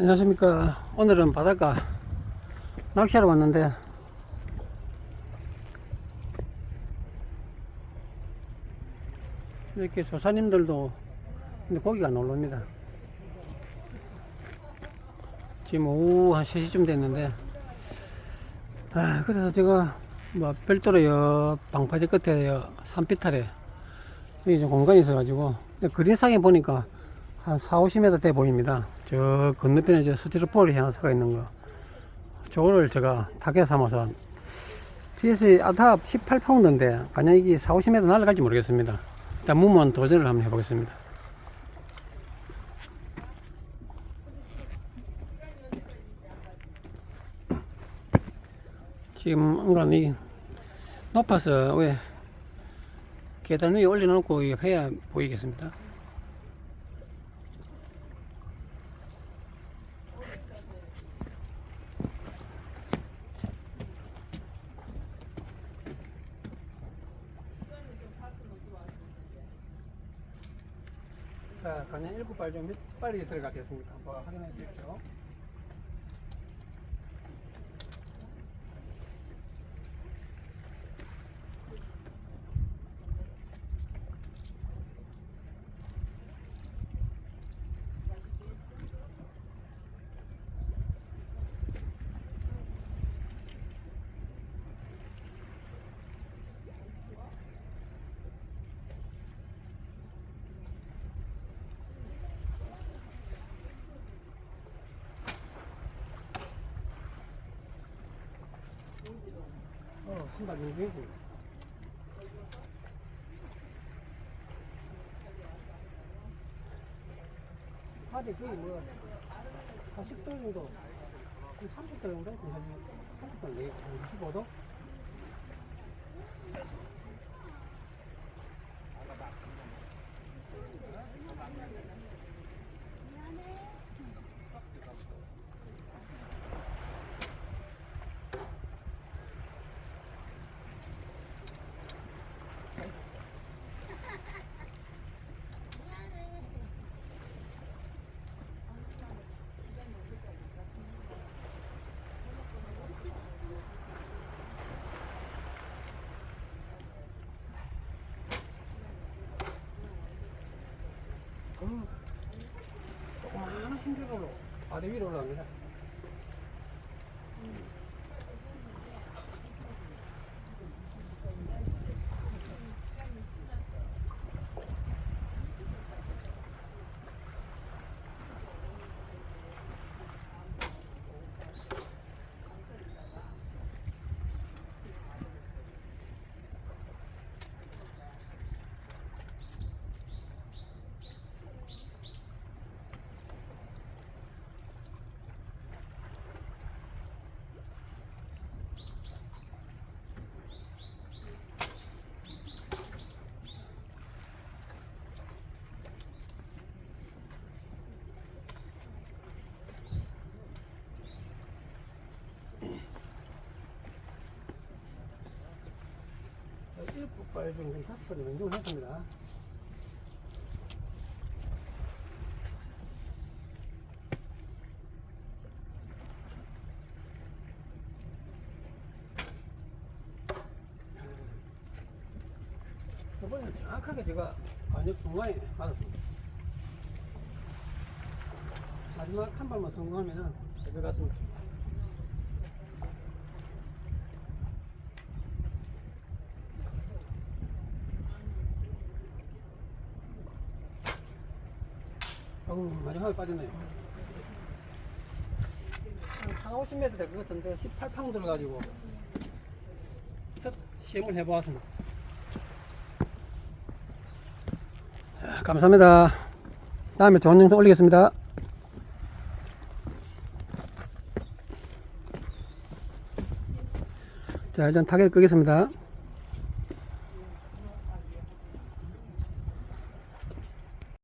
안녕하십니까. 오늘은 바닷가 낚시하러 왔는데 이렇게 조사님들도 고기가 안 올라옵니다. 지금 오후 한 3시쯤 됐는데 아, 그래서 제가 뭐 별도로 여 방파제 끝에 여 산비탈에 여기 좀 공간이 있어가지고 그린상에 보니까 한 4, 50m 돼 보입니다. 저 건너편에 저 스티로폴이 하나 서가 있는 거. 저거를 제가 타겟 삼아서 PS 아탑 18파운드인데 과연 이게 4, 50m 날아갈지 모르겠습니다. 일단 무모한 도전을 한번 해보겠습니다. 지금 은간이 높아서 왜 계단 위에 올려놓고 해야 보이겠습니다. 자, 그냥 일곱 발좀 빨리 들어가겠습니다. 한번 확인해 주십시오. 어, 신발 용주했습니다 팔이 거의 뭐, 40도 정도, 한 30도 정도? 30도 안 되겠다. 한 25도? 음, 조그마한 힘줄로 아래 위로 올라갑니다. 발 정도 다섯 발이 연중을 했습니다. 이번에는 정확하게 제가 반역 중간에 맞았습니다. 마지막 한 발만 성공하면 될것 같습니다. 어우, 마지막에 빠졌네요. 한 50m 될 것 같은데 18파운드를 가지고 첫 시험을 해보았습니다. 자, 감사합니다. 다음에 좋은 영상 올리겠습니다. 자, 일단 타겟 끄겠습니다.